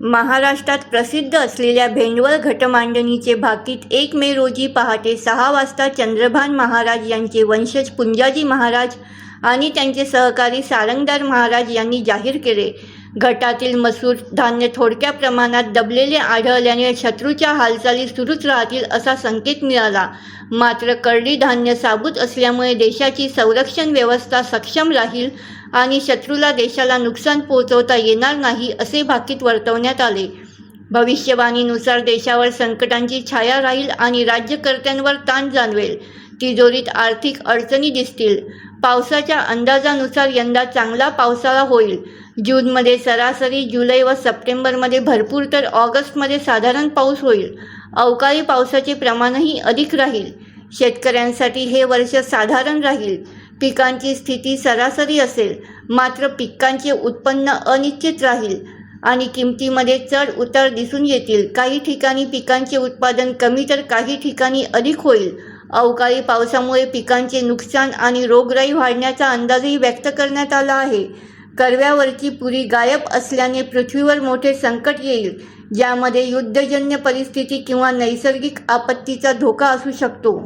महाराष्ट्रात प्रसिद्ध असलेल्या भेंडवळ घटमांडणीचे भाकीत एक मे रोजी पहाटे सहा वाजता चंद्रभान महाराज यांचे वंशज पुंजाजी महाराज आणि त्यांचे सहकारी सारंगदार महाराज यांनी जाहीर केले. गटातील मसूर धान्य थोडक्या प्रमाणात दबलेले आढळल्याने शत्रूच्या हालचाली सुरूच राहतील असा संकेत मिळाला. मात्र करडी धान्य साबूत असल्यामुळे देशाची संरक्षण व्यवस्था सक्षम राहील आणि शत्रूला देशाला नुकसान पोहोचवता येणार नाही असे भाकीत वर्तवण्यात आले. भविष्यवाणीनुसार देशावर संकटांची छाया राहील आणि राज्यकर्त्यांवर ताण जाणवेल. तिजोरीत आर्थिक अडचणी दिसतील. पावसाच्या अंदाजानुसार यंदा चांगला पावसाळा होईल. जूनमध्ये सरासरी जुलै व सप्टेंबरमध्ये भरपूर तर ऑगस्टमध्ये साधारण पाऊस होईल. अवकाळी पावसाचे प्रमाणही अधिक राहील. शेतकऱ्यांसाठी हे वर्ष साधारण राहील. पिकांची स्थिती सरासरी असेल. मात्र पिकांचे उत्पन्न अनिश्चित राहील आणि किमतीमध्ये चढ उतार दिसून येतील. काही ठिकाणी पिकांचे उत्पादन कमी तर काही ठिकाणी अधिक होईल. अवकाळी पावसामुळे पिकांचे नुकसान आणि रोगराई वाढण्याचा अंदाजही व्यक्त करण्यात आला आहे. कर्व्यावरची पुरी गायब असल्याने पृथ्वीवर मोठे संकट येईल ज्यामध्ये युद्धजन्य परिस्थिती किंवा नैसर्गिक आपत्तीचा धोका असू शकतो.